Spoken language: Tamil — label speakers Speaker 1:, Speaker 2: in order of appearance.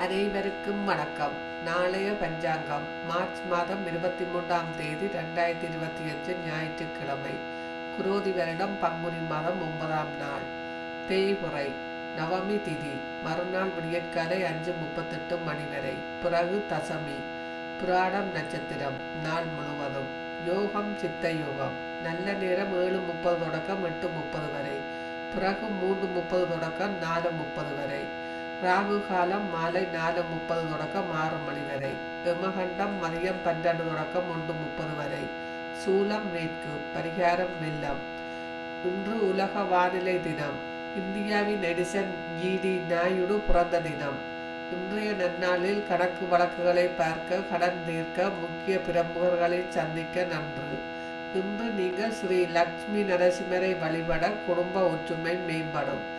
Speaker 1: அனைவருக்கும் வணக்கம். நாளைய பஞ்சாங்கம். மார்ச் மாதம் இருபத்தி மூன்றாம் தேதி ரெண்டாயிரத்தி இருபத்தி அஞ்சு ஞாயிற்றுக்கிழமை. குரோதி வருடம் பங்குனி மாதம் ஒன்பதாம் நாள். தேய்புரை. நவமி திதி. மறுநாள் விடியற்காலை அஞ்சு முப்பத்தெட்டு மணி வரை. பிறகு தசமி. புராணம் நட்சத்திரம். நாள் முழுவதும். யோகம் சித்த யோகம். நல்ல நேரம் ஏழு முப்பது தொடக்கம் எட்டு முப்பது வரை. பிறகு மூன்று முப்பது தொடக்கம் நாலு முப்பது வரை. ராகு காலம் மாலை நாலு முப்பது தொடக்கம் ஆறு மணி வரை. எமகண்டம் மதியம் பன்னெண்டு தொடக்கம் ஒன்று முப்பது வரை. சூலம் மேற்கு பரிகாரம் வெள்ளம். இன்று உலக வானிலை தினம். இந்தியாவின் எடிசன் ஜிடி நாயுடு பிறந்த தினம். இன்றைய நன்னாளில் கணக்கு வழக்குகளை பார்க்க கடன் தீர்க்க முக்கிய பிரமுகர்களை சந்திக்க நன்று. இன்று நீங்கள் ஸ்ரீ லக்ஷ்மி நரசிம்மரை வழிபட குடும்ப ஒற்றுமை மேம்படும்.